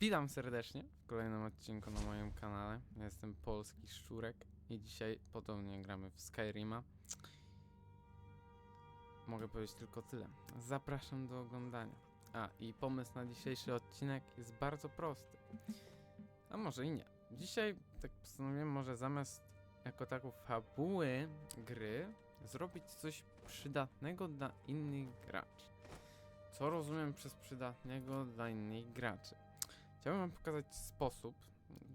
Witam serdecznie w kolejnym odcinku na moim kanale. Jestem Polski Szczurek i dzisiaj podobnie gramy w Skyrima. Mogę powiedzieć tylko tyle. Zapraszam do oglądania. A, i pomysł na dzisiejszy odcinek jest bardzo prosty. A może i nie. Dzisiaj tak postanowiłem może zamiast jako taką fabuły gry zrobić coś przydatnego dla innych graczy. Co rozumiem przez przydatnego dla innych graczy? Chciałbym wam pokazać sposób,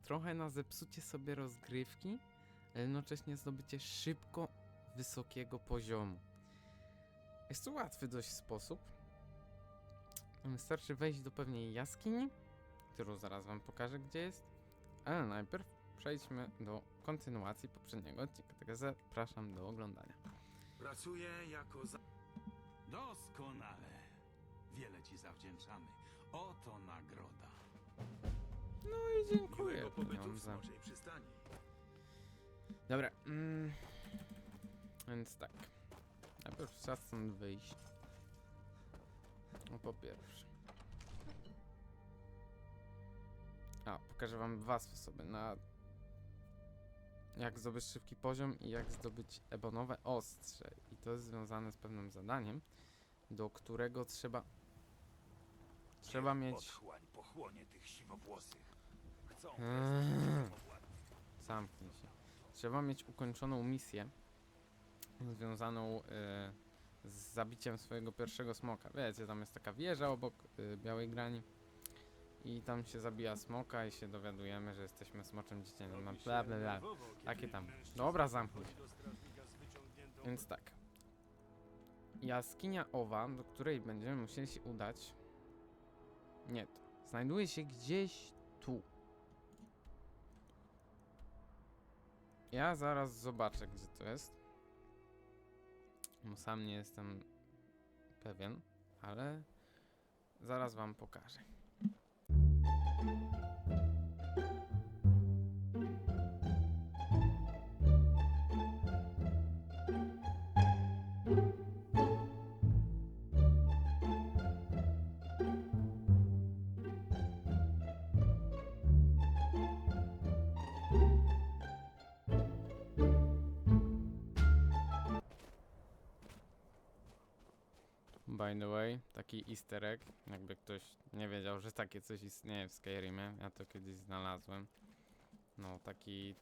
trochę na zepsucie sobie rozgrywki, ale jednocześnie zdobycie szybko wysokiego poziomu. Jest to łatwy dość sposób. Wystarczy wejść do pewnej jaskini, którą zaraz wam pokażę gdzie jest, ale najpierw przejdźmy do kontynuacji poprzedniego odcinka. Także zapraszam do oglądania. Pracuję jako za... Doskonale. Wiele ci zawdzięczamy. Oto nagroda. No i dziękuję. miłego pobytu w pieniądze. smoczej przystani. Dobra, mm, więc tak. Najpierw czas stąd wyjść. No po pierwsze. A, pokażę wam dwa sposoby na jak zdobyć szybki poziom i jak zdobyć ebonowe ostrze. I to jest związane z pewnym zadaniem, do którego trzeba trzeba mieć Otchłań pochłonie tych siwowłosych. Chcą Eee. Zamknij się. Trzeba mieć ukończoną misję związaną e, z zabiciem swojego pierwszego smoka. Wiecie, tam jest taka wieża obok e, białej grani i tam się zabija smoka i się dowiadujemy, że jesteśmy smoczym dziecięciem. No, bla, bla, bla. Takie tam. Dobra, zamknij się. Więc tak. Jaskinia owa, do której będziemy musieli się udać. Nie. Znajduje się gdzieś tu. Ja zaraz zobaczę, gdzie to jest. Bo sam nie jestem pewien, ale zaraz wam pokażę. By the way, taki easter egg, jakby ktoś nie wiedział, że takie coś istnieje w Skyrimie, ja to kiedyś znalazłem. No, taki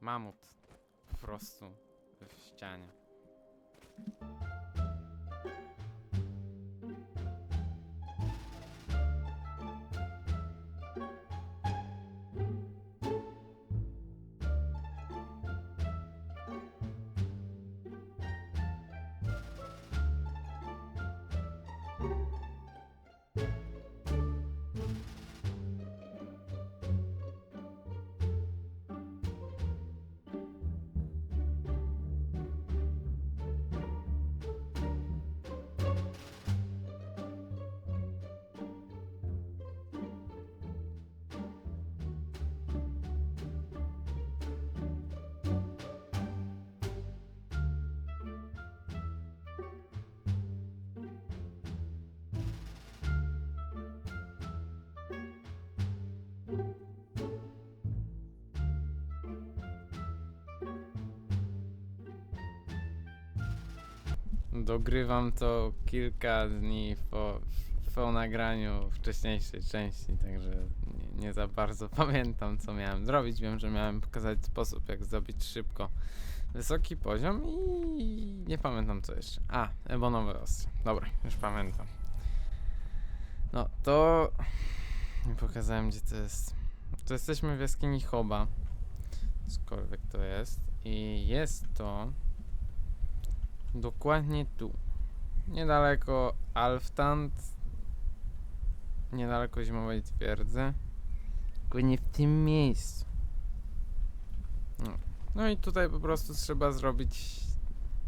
mamut po prostu w ścianie. Dogrywam to kilka dni po, po nagraniu wcześniejszej części, także nie, nie za bardzo pamiętam co miałem zrobić. Wiem, że miałem pokazać sposób jak zdobyć szybko wysoki poziom i nie pamiętam co jeszcze. A, ebonowe ostrze. Dobra, już pamiętam. No to nie pokazałem gdzie to jest. To jesteśmy w jaskini Choba, cokolwiek to jest i jest to Dokładnie tu. Niedaleko Alftant. Niedaleko zimowej twierdzy. Tylko nie w tym miejscu. No. no i tutaj po prostu trzeba zrobić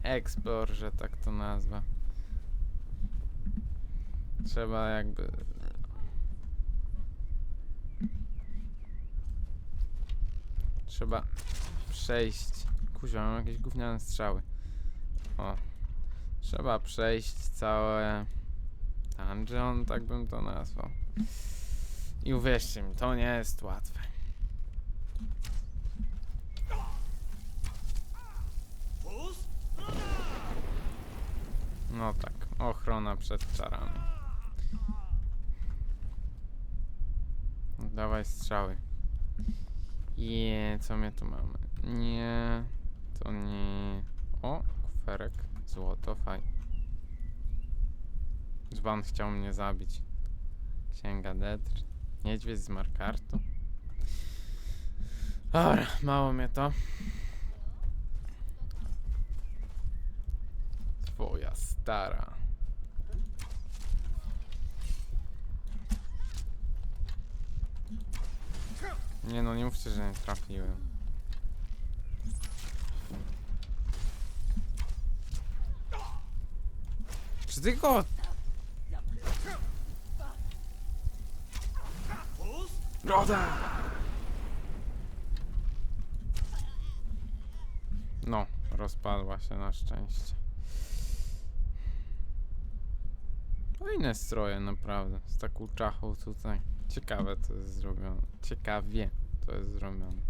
explore, że tak to nazwa. Trzeba jakby... Trzeba przejść. Kuźwa, mam jakieś gówniane strzały. O. Trzeba przejść całe dungeon, tak bym to nazwał. I uwierzcie mi, to nie jest łatwe. No tak, ochrona przed czarami. Dawaj strzały. Je, co my tu mamy? Nie, to nie. O, kuferek, złoto, fajnie. Dzban chciał mnie zabić. Księga Detr. Niedźwiedź z Markartu. Dobra, mało mnie to. Twoja stara. Nie no, nie mówcie, że nie trafiłem. Czy ty go... Roda! No, rozpadła się na szczęście. Fajne stroje, naprawdę. Z taką czachą tutaj. Ciekawe to jest zrobione. Ciekawie to jest zrobione.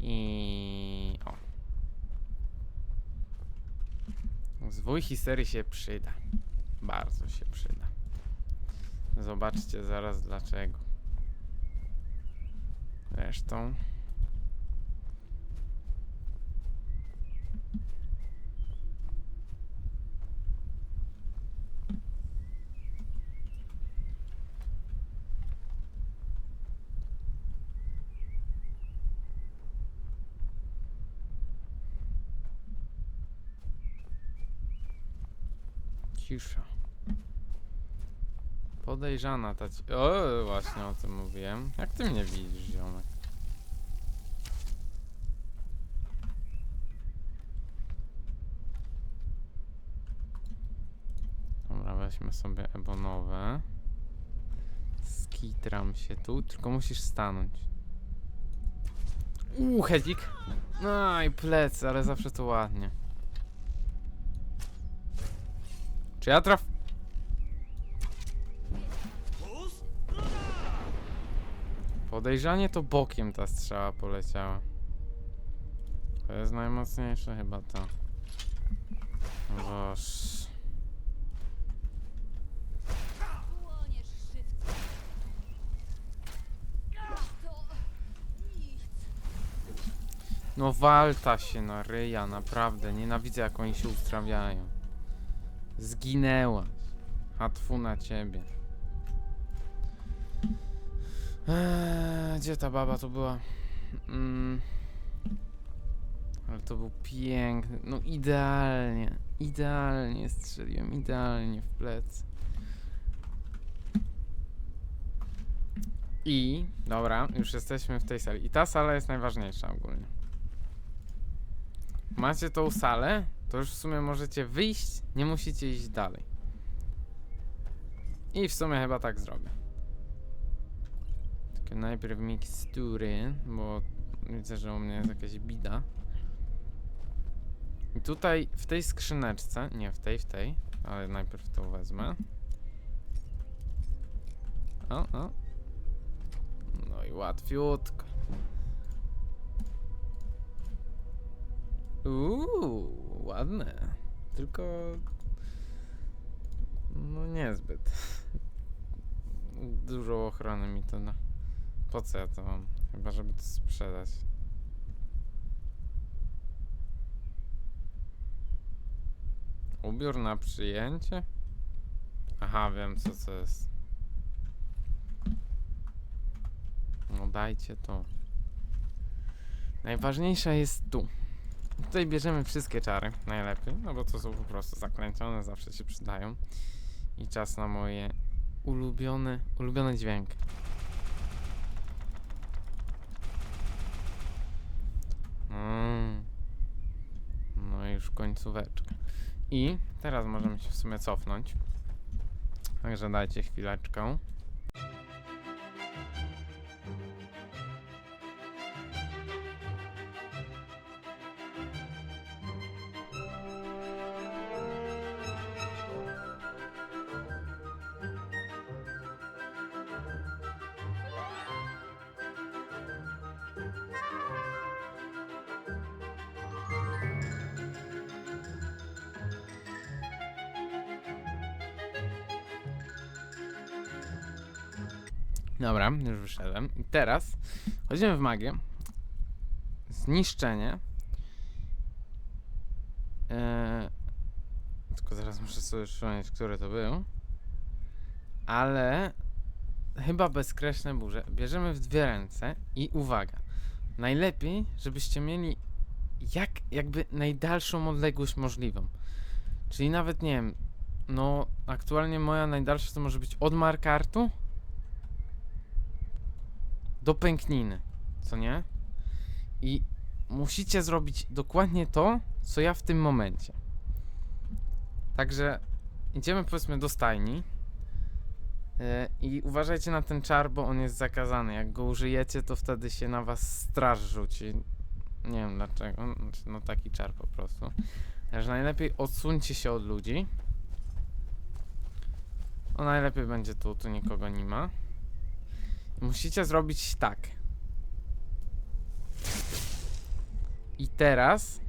I... O. Zwój histerii się przyda. Bardzo się przyda. Zobaczcie zaraz dlaczego. Zresztą... Cisza. Podejrzana ta ci... O, właśnie o tym mówiłem. Jak ty mnie widzisz, ziomek? Dobra, weźmy sobie ebonowe. Skitram się tu, tylko musisz stanąć. Uuu, hedzik. No i plecy, ale zawsze to ładnie. Czy ja traf... Podejrzanie to bokiem ta strzała poleciała. To jest najmocniejsze chyba to. Boż. No walta się na ryja, naprawdę. Nienawidzę jak oni się ustrawiają. Zginęłaś. Hatfu na ciebie. Eee, gdzie ta baba to była? Mm. Ale to był piękny. No idealnie. Idealnie strzeliłem. Idealnie w plecy. I, dobra, już jesteśmy w tej sali. I ta sala jest najważniejsza ogólnie. Macie tą salę, to już w sumie możecie wyjść, nie musicie iść dalej. I w sumie chyba tak zrobię. Tylko najpierw mikstury, bo widzę, że u mnie jest jakaś bida. I tutaj w tej skrzyneczce, nie w tej, w tej, ale najpierw to wezmę. O, o. No i łatwiutko. Uuu, ładne. Tylko. No niezbyt. Dużo ochrony mi to na. Po co ja to mam? Chyba, żeby to sprzedać. Ubiór na przyjęcie? Aha, wiem co to jest. No dajcie to. Najważniejsza jest tu. Tutaj bierzemy wszystkie czary, najlepiej, no bo to są po prostu zaklęcione, zawsze się przydają. I czas na moje ulubione, ulubiony dźwięk. Mm. No i już końcóweczka. I teraz możemy się w sumie cofnąć. Także dajcie chwileczkę. Dobra, już wyszedłem. I teraz chodzimy w magię. Zniszczenie. Eee, tylko zaraz muszę sobie przypomnieć, który to był. Ale chyba bezkreślne burze. Bierzemy w dwie ręce i uwaga. Najlepiej, żebyście mieli jak jakby najdalszą odległość możliwą. Czyli nawet nie wiem, no aktualnie moja najdalsza to może być od markartu do pękniny, co nie? I musicie zrobić dokładnie to, co ja w tym momencie. Także idziemy powiedzmy do stajni. Yy, I uważajcie na ten czar, bo on jest zakazany. Jak go użyjecie, to wtedy się na was straż rzuci. Nie wiem dlaczego. Znaczy, No taki czar po prostu. Także najlepiej odsuńcie się od ludzi. O najlepiej będzie tu, tu nikogo nie ma. Musicie zrobić tak. I teraz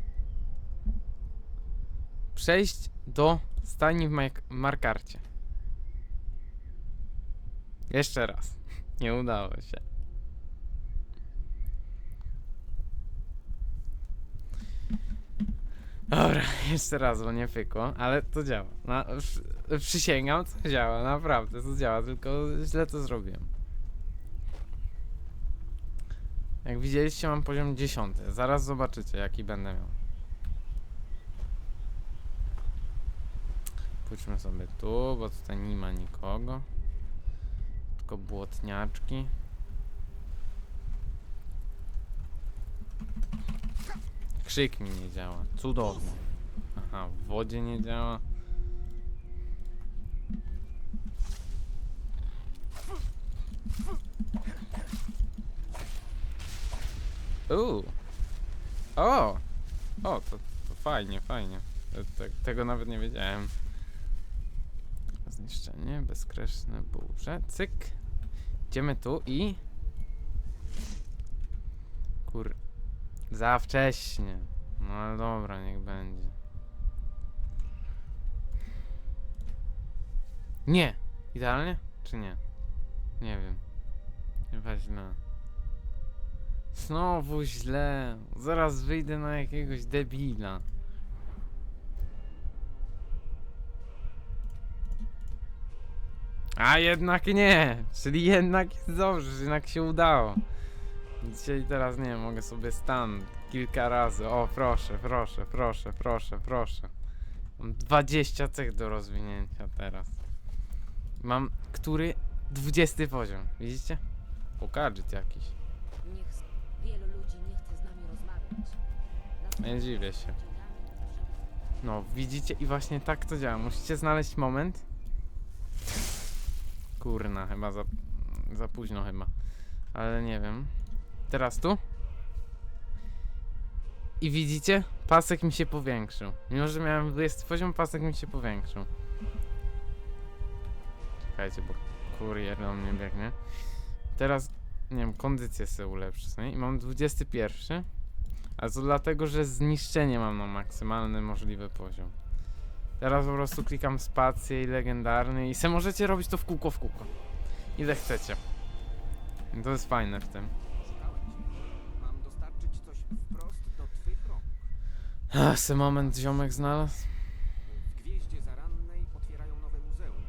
przejść do stajni w markarcie. Jeszcze raz. Nie udało się. Dobra, jeszcze raz, bo nie pykło, ale to działa. Przysięgam, to działa, naprawdę, to działa, tylko źle to zrobiłem. Jak widzieliście, mam poziom 10. Zaraz zobaczycie, jaki będę miał. Pójdźmy sobie tu, bo tutaj nie ma nikogo. Tylko błotniaczki. Krzyk mi nie działa. Cudownie. Aha, w wodzie nie działa. Uuu. O! O, to, to fajnie, fajnie. Te- te- tego nawet nie wiedziałem. Zniszczenie, bezkreślne burze. Cyk. Idziemy tu i... Kur... Za wcześnie. No ale dobra, niech będzie. Nie! Idealnie? Czy nie? Nie wiem. Chyba źle. Znowu źle. Zaraz wyjdę na jakiegoś debila. A jednak nie! Czyli jednak jest dobrze, jednak się udało. Dzisiaj teraz nie mogę sobie stan kilka razy. O, proszę, proszę, proszę, proszę, proszę. Mam 20 cech do rozwinięcia teraz. Mam który 20 poziom, widzicie? Pokażę jakiś. Nie dziwię się. No, widzicie? I właśnie tak to działa. Musicie znaleźć moment. Kurna, chyba za, za późno chyba. Ale nie wiem. Teraz tu. I widzicie? Pasek mi się powiększył. Mimo, że miałem 20 poziom, pasek mi się powiększył. Czekajcie, bo kurier do mnie biegnie. Teraz, nie wiem, kondycję sobie ulepszę. Nie? I mam 21. A to dlatego, że zniszczenie mam na maksymalny możliwy poziom. Teraz po prostu klikam spację i legendarny i se możecie robić to w kółko w kółko. Ile chcecie. I to jest fajne w tym. Mam dostarczyć coś wprost do twych rąk. Ach, se moment ziomek znalazł. W Gwieździe Zarannej otwierają nowe muzeum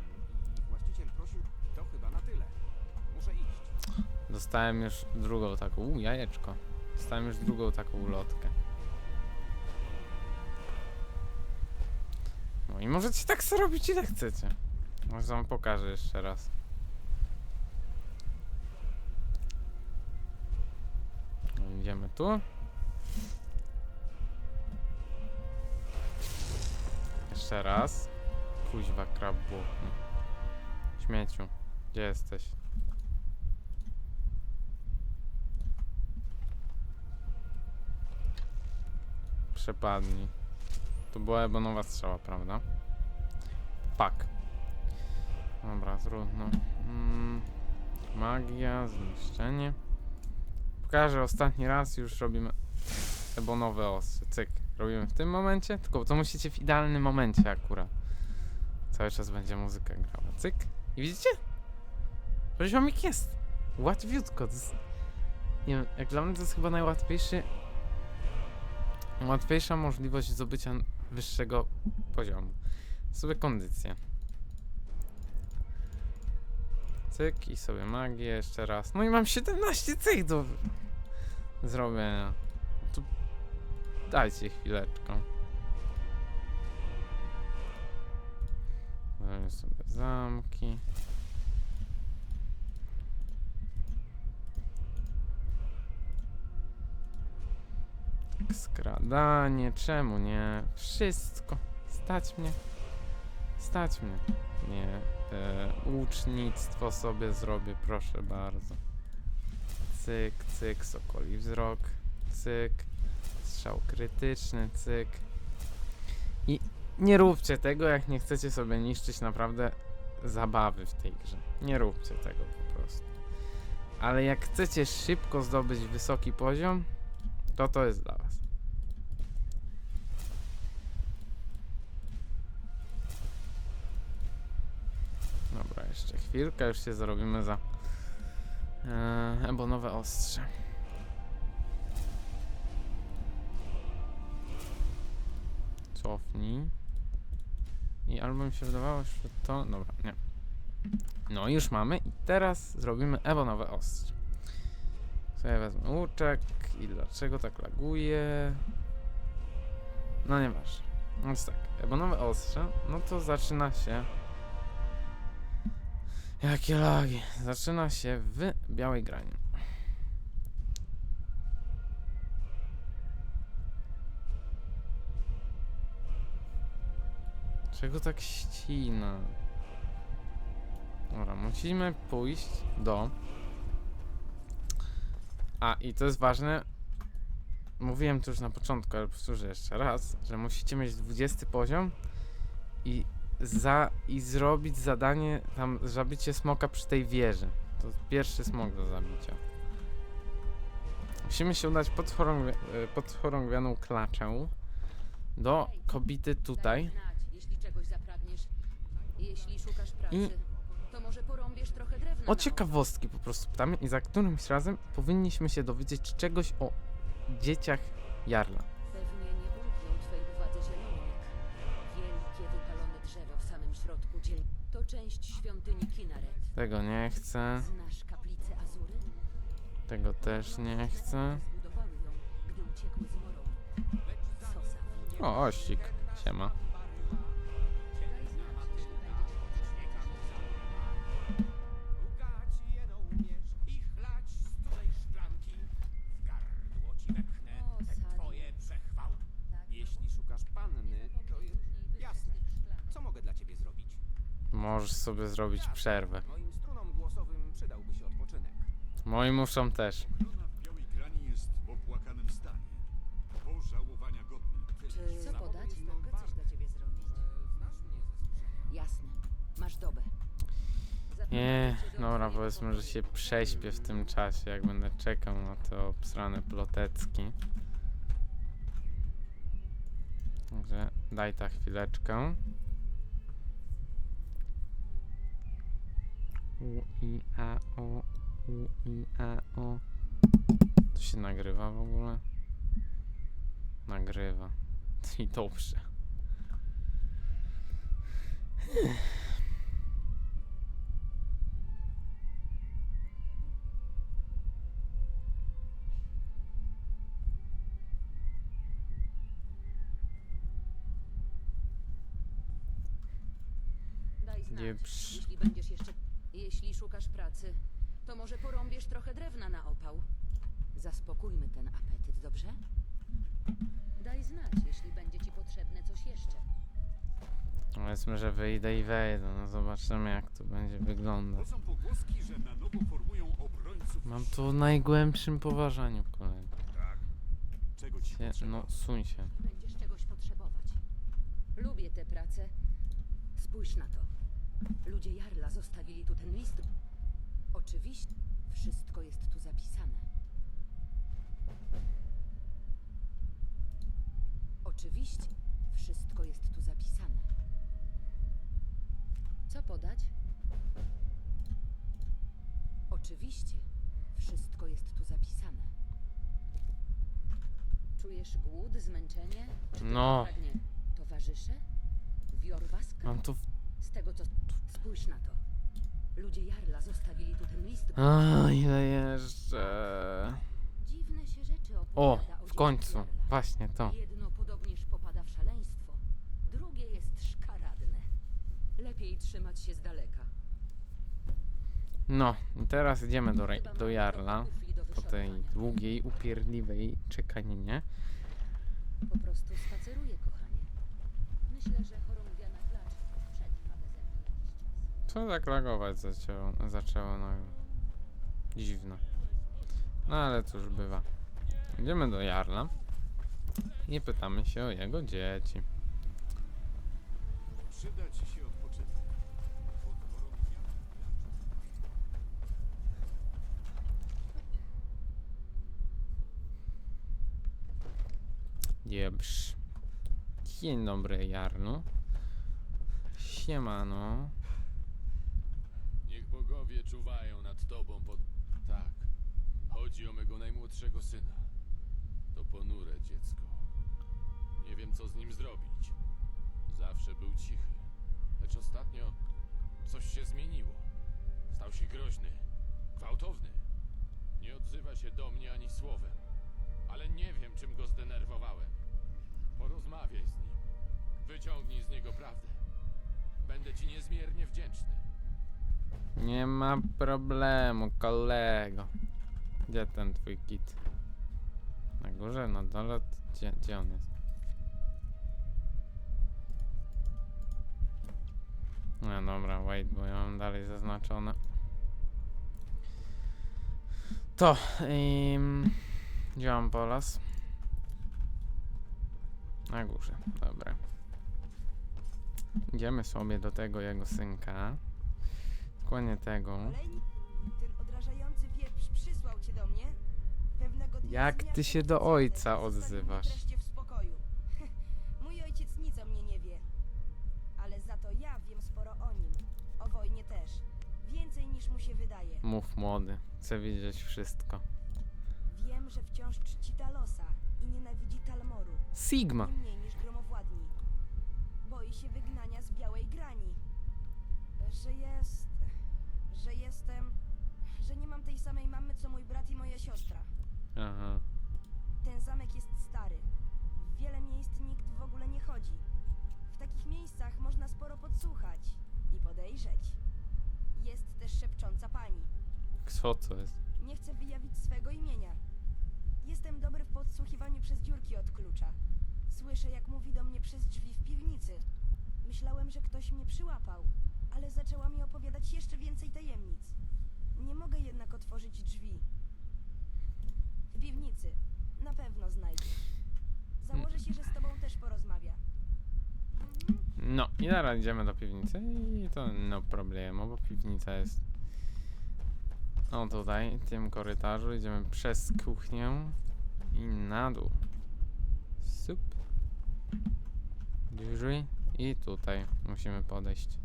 i właściciel prosił... To chyba na tyle. Muszę iść. Dostałem już drugą taką, u jajeczko. Dostałem już drugą taką ulotkę. No i możecie tak sobie robić ile chcecie. Może wam pokażę jeszcze raz. No, Idziemy tu. Jeszcze raz. Kuźwa krab błotny. Śmieciu, gdzie jesteś? Przepadnij. To była ebonowa strzała, prawda? Pak. Dobra, trudno. Mm, magia, zniszczenie. Pokażę ostatni raz, już robimy ebonowe osy. Cyk. Robimy w tym momencie, tylko to musicie w idealnym momencie akurat. Cały czas będzie muzyka grała. Cyk. I widzicie? Poziomik jest. łatwiutko. Jest, nie wiem, jak dla mnie to jest chyba najłatwiejszy łatwiejsza możliwość zdobycia wyższego poziomu. Sobie kondycję. Cyk i sobie magię jeszcze raz. No i mam 17 cech do zrobienia. Tu dajcie chwileczkę. Zrobię sobie zamki. Skradanie, czemu nie? Wszystko. Stać mnie. Stać mnie. Nie. E, łucznictwo sobie zrobię, proszę bardzo. Cyk, cyk, sokoli wzrok. Cyk. Strzał krytyczny, cyk. I nie róbcie tego, jak nie chcecie sobie niszczyć naprawdę zabawy w tej grze. Nie róbcie tego po prostu. Ale jak chcecie szybko zdobyć wysoki poziom, to to jest dla was. Dobra, jeszcze chwilkę, już się zarobimy za e, ebonowe ostrze. Cofnij. I albo mi się wydawało, że to... Dobra, nie. No już mamy i teraz zrobimy ebonowe ostrze. Sobie wezmę łuczek i dlaczego tak laguje? No nieważne. Więc tak, ebonowe ostrze, no to zaczyna się... Jakie lagi? Zaczyna się w białej grani. Czego tak ścina? Dobra, musimy pójść do... A, i to jest ważne. Mówiłem to już na początku, ale powtórzę jeszcze raz, że musicie mieć 20 poziom i za i zrobić zadanie tam zabicie smoka przy tej wieży. To pierwszy smok do zabicia. Musimy się udać pod, chorągwi e, pod chorągwianą klaczę do kobity tutaj. Daj znać, jeśli czegoś zapragniesz. Jeśli szukasz pracy, I- to może porąbiesz trochę drewna. O na ciekawostki po prostu pytamy i za którymś razem powinniśmy się dowiedzieć czegoś o dzieciach Jarla. Pewnie nie umkną twej uwadze zielonek. Wielkie wypalone drzewo w samym środku. To część świątyni Kinaret. Tego nie chcę, Znasz kaplicę Azury? tego też nie chcę. Zbudowały ją, gdy uciekły z Morą. Sosa. O, ościk, siema. Możesz sobie zrobić przerwę. Moim strunom głosowym przydałby się odpoczynek. Moi muszą też. Ochrona w Białej Grani jest w opłakanym stanie. Pożałowania godny. Czy co podać? Mogę coś dla ciebie zrobić. Znasz mnie ze słyszenia. Jasne. Masz dobę. Nie, dobra, powiedzmy, że się prześpię w tym czasie, jak będę czekał na te obsrane plotecki. Także daj ta chwileczkę. U, i, a, o, u, i, a, o. To się nagrywa w ogóle? Nagrywa. I dobrze. Daj znać, Pieprz. jeśli będziesz jeszcze... Jeśli szukasz pracy, to może porąbiesz trochę drewna na opał. Zaspokójmy ten apetyt, dobrze? Daj znać, jeśli będzie ci potrzebne coś jeszcze. Powiedzmy, że wyjdę i wejdę. No zobaczymy, jak to będzie wyglądać. Chodzą pogłoski, że na nowo formują obrońców. Mam tu w najgłębszym poważaniu, kolego. Tak. Czego ci potrzeba? no, suń się. Będziesz czegoś potrzebować. Lubię tę pracę. Spójrz na to. Ludzie Jarla zostawili tu ten list. Oczywiście, wszystko jest tu zapisane. Oczywiście, wszystko jest tu zapisane. Co podać? Oczywiście. Wszystko jest tu zapisane. Czujesz głód, zmęczenie? Czy No. Towarzysze? Wiorwaska? Mam w- Z tego co... Spójrz na to. Ludzie Jarla zostawili tu ten list. A, ile jeszcze... Dziwne się rzeczy O, opowiada w dzieciach końcu. Jarla. Właśnie to. Jedno podobnież popada w szaleństwo, drugie jest szkaradne. Lepiej trzymać się z daleka. No, i teraz idziemy do, Re- do Jarla. Po tej długiej, upierdliwej czekaninie. Po prostu spaceruję, kochanie. Myślę, że chorągiana klacz przetrwa beze mnie jakiś czas. Co tak lagować zaczęło, zaczęło no. Dziwne. No ale cóż bywa. Idziemy do Jarla i pytamy się o jego dzieci. Przyda ci się odpoczynek. Dzień dobry Jarlu. Siemano. Nad tobą pod... Tak. Chodzi o mego najmłodszego syna. To ponure dziecko. Nie wiem, co z nim zrobić. Zawsze był cichy. Lecz ostatnio coś się zmieniło. Stał się groźny, gwałtowny. Nie odzywa się do mnie ani słowem. Ale nie wiem, czym go zdenerwowałem. Porozmawiaj z nim. Wyciągnij z niego prawdę. Będę ci niezmiernie wdzięczny. Nie ma problemu, kolego. Gdzie ten twój kit? Na górze, na dole? Gdzie, gdzie on jest? No dobra, wait, bo ja mam dalej zaznaczone. To, um, gdzie mam polas? Na górze, dobra. Idziemy sobie do tego jego synka. Dokładnie tego. Olejnik, ten odrażający wieprz przysłał cię do mnie. Pewnego dnia Jak zmiażdżył ty się do ojca i zostawił mnie odzywasz? wreszcie w spokoju. Mój ojciec nic o mnie nie wie. Ale za to ja wiem sporo o nim. O wojnie też. Więcej niż mu się wydaje. Mów młody, chcę wiedzieć wszystko. Wiem, że wciąż czci Talosa i nienawidzi Talmoru. Sigma! Nie mniej niż gromowładni. Boi się wygnania z białej grani. Że jest. Że nie mam tej samej mamy co mój brat i moja siostra. Aha. Ten zamek jest stary. W wiele miejsc nikt w ogóle nie chodzi. W takich miejscach można sporo podsłuchać i podejrzeć. Jest też szepcząca pani. Co to jest? Nie chcę wyjawić swego imienia. Jestem dobry w podsłuchiwaniu przez dziurki od klucza. Słyszę, jak mówi do mnie przez drzwi w piwnicy. Myślałem, że ktoś mnie przyłapał, ale zaczęła mi opowiadać jeszcze więcej tajemnic. Nie mogę jednak otworzyć drzwi. W piwnicy. Na pewno znajdziesz. Założę się, że z tobą też porozmawia. No i zaraz idziemy do piwnicy i to no problemu, bo piwnica jest o tutaj, w tym korytarzu, idziemy przez kuchnię i na dół. Sup. Drzwi i tutaj musimy podejść.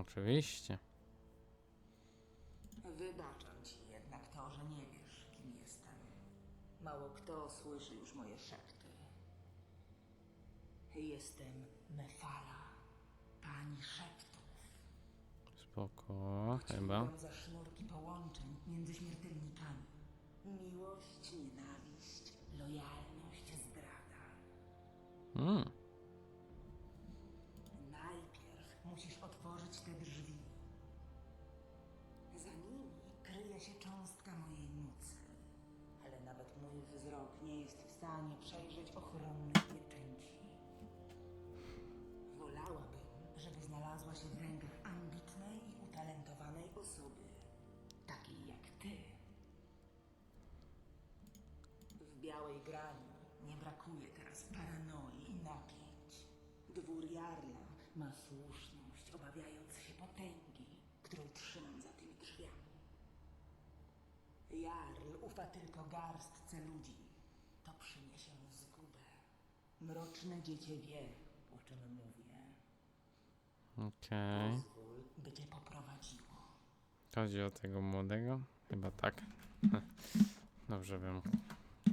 Oczywiście. Wybaczam ci jednak to, że nie wiesz, kim jestem. Mało kto słyszy już moje szepty. Jestem Mefala, pani szeptów. Spoko, chyba. Ciągam za sznurki połączeń między śmiertelnikami. Miłość, nienawiść, lojalność, zdrada. Mm. Się cząstka mojej mocy. Ale nawet mój wzrok nie jest w stanie przejrzeć ochronnej pieczęci. Wolałabym, żeby znalazła się w rękach ambitnej i utalentowanej osoby, takiej jak ty. W białej grani nie brakuje teraz paranoi i napięć. Dwór Jarla ma słuszność, Jarl ufa tylko garstce ludzi. To przyniesie mu zgubę. Mroczne dziecię wie, o czym mówię. Okej. Pozwól, by cię poprowadziło. Chodzi o tego młodego? Chyba tak. Dobrze wiem,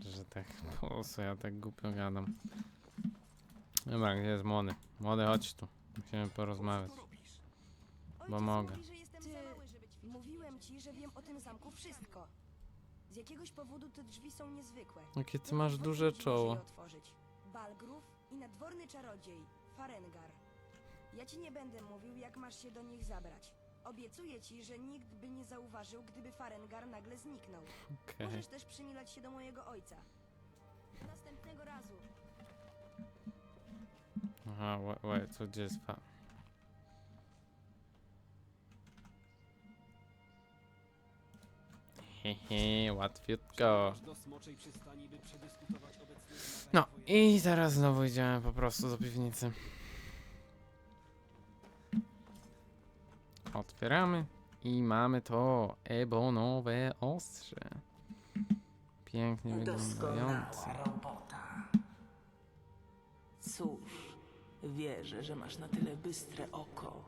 że tak. Po co ja tak głupio gadam? Dobra, gdzie jest młody? Młody, chodź tu. Musimy porozmawiać. Ojciec mogę. mówi, że jestem Ty- za mały, żeby ćwiczyć. Mówiłem ci, że wiem o tym zamku wszystko. Z jakiegoś powodu te drzwi są niezwykłe. Jakie ty masz dwóch duże czoło. je otworzyć. Balgrów i nadworny czarodziej, Farengar. Ja ci nie będę mówił, jak masz się do nich zabrać. Obiecuję ci, że nikt by nie zauważył, gdyby Farengar nagle zniknął. Okej. Możesz też przymilać się do mojego ojca. Następnego razu. Aha, wait, wait, co gdzie jest fa... Hehe, łatwiutko. No i zaraz znowu idziemy po prostu do piwnicy. Otwieramy i mamy to ebonowe ostrze. Pięknie wyglądające. Doskonała robota. Cóż, wierzę, że masz na tyle bystre oko,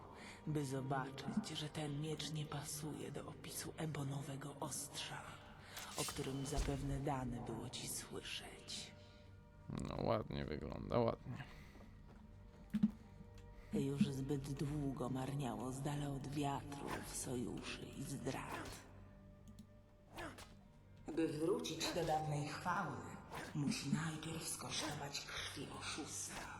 by zobaczyć, że ten miecz nie pasuje do opisu ebonowego ostrza, o którym zapewne dane było ci słyszeć. No ładnie wygląda, ładnie. Już zbyt długo marniało z dala od wiatrów, sojuszy i zdrad. By wrócić do dawnej chwały, musi najpierw skosztować krwi oszusta.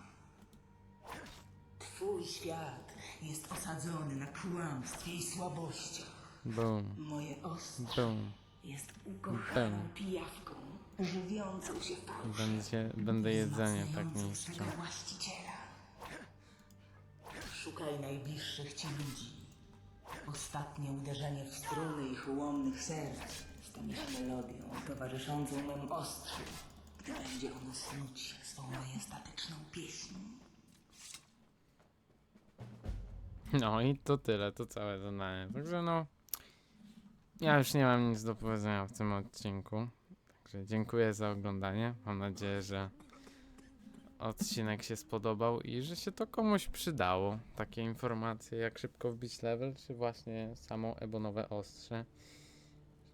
Twój świat jest osadzony na kłamstwie i słabościach. Boom, Moje ostrze boom. jest ukochaną Boom. pijawką, żywiącą się w fałszy. Będzie, będę jedzenie tak wzmacniającą niszczył. właściciela. Szukaj najbliższych ci ludzi. Ostatnie uderzenie w struny ich ułomnych serc stanie się melodią towarzyszącą mym ostrzu, gdy będzie ono snuć swą majestatyczną pieśń. No i to tyle, to całe zadanie. Także no, ja już nie mam nic do powiedzenia w tym odcinku. Także dziękuję za oglądanie. Mam nadzieję, że odcinek się spodobał i że się to komuś przydało. Takie informacje, jak szybko wbić level, czy właśnie samo ebonowe ostrze.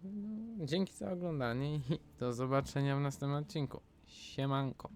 No, dzięki za oglądanie i do zobaczenia w następnym odcinku. Siemanko.